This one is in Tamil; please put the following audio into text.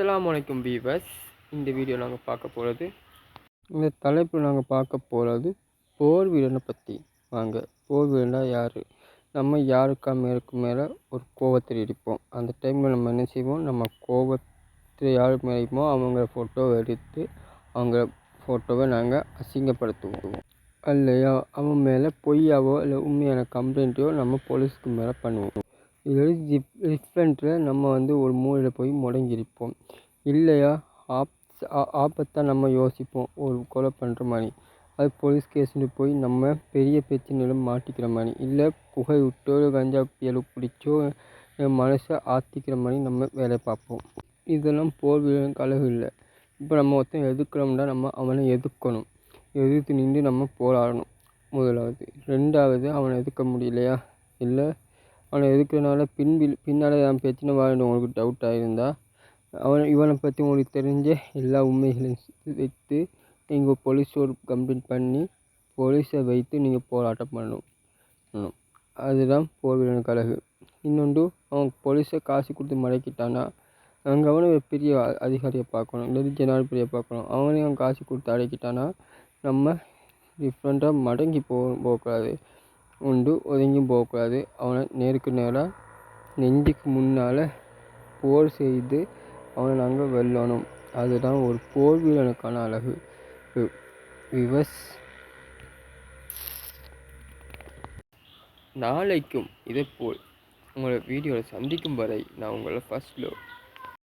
அஸ்ஸலாமு அலைக்கும் வீவர்ஸ் இந்த வீடியோ நாங்கள் பார்க்க போகிறது இந்த தலைப்பில் நாங்கள் பார்க்க போகிறது போர் வீரனை பற்றி வாங்க போர் வீரனா யார்? நம்ம யாருக்கா மேலுக்கு மேலே ஒரு கோவத்தில் இருப்போம் அந்த டைமில் நம்ம என்ன செய்வோம்? நம்ம கோவத்தில் யார் மேலேமோ அவங்கள ஃபோட்டோவை எடுத்து அவங்க ஃபோட்டோவை நாங்கள் அசிங்கப்படுத்துவோம். இல்லையா அவன் மேலே பொய்யாவோ இல்லை உண்மையான கம்ப்ளைண்ட்டையோ நம்ம போலீஸ்க்கு மேலே பண்ணுவோம். இது டிஃப் டிஃப்ரெண்ட்டில் நம்ம வந்து ஒரு மூலையில் போய் முடங்கியிருப்போம். இல்லையா? ஆப் ஆபத்தாக நம்ம யோசிப்போம். ஒரு கொலை பண்ணுற மாதிரி. அது போலீஸ் கேஸுன்னு போய் நம்ம பெரிய பிரச்சனையில மாட்டிக்கிற மாதிரி. இல்லை புகை விட்டோ கஞ்சா பியலு பிடிச்சோ மனசை ஆற்றிக்கிற மாதிரி நம்ம வேலையை பார்ப்போம். இதெல்லாம் போர் வீரனுக்கு அழகு இல்லை. இப்போ நம்ம ஒருத்தன் எதிர்க்கிறோம்னா நம்ம அவனை எதுக்கணும்? எதிர்த்து நின்று நம்ம போராடணும். முதலாவது. ரெண்டாவது அவனை எதுக்க முடியலையா? இல்லை அவனை எதிர்க்கிறனால பின்வில் பின்னால் என் பிரச்சனை வரும்னு உங்களுக்கு டவுட்டாக இருந்தால் அவனை இவனை பற்றி உங்களுக்கு தெரிஞ்ச எல்லா உண்மைகளையும் வைத்து நீங்கள் போலீஸ் ஒரு கம்ப்ளைண்ட் பண்ணி போலீஸை வைத்து நீங்கள் போராட்டம் பண்ணணும். அதுதான் போர் வீரனுக்கு அழகு இன்னொன்று அவன் போலீஸை காசு கொடுத்து மடக்கிட்டான்னா அங்கே அவனும் ஒரு பெரிய அதிகாரியை பார்க்கணும் இல்லாட்டி ஜனாதிபதியை பார்க்கணும். அவனையும் அவன் காசு கொடுத்து அடக்கிட்டான்னா நம்ம டிஃப்ரெண்ட்டாக மடங்கி போ போகக்கூடாது. உண்டு. ஒதுங்கியும் போகக்கூடாது. அவனை நேருக்கு நேராக நெஞ்சுக்கு முன்னால் போர் செய்து அவனை நாங்கள் வெல்லணும் அதுதான் ஒரு போர் வீரனுக்கான அழகு. வி- விவஸ். நாளைக்கும் இதேபோல் உங்களை வீடியோவில் சந்திக்கும் வரை நான் உங்களை ஃபர்ஸ்ட் லவ்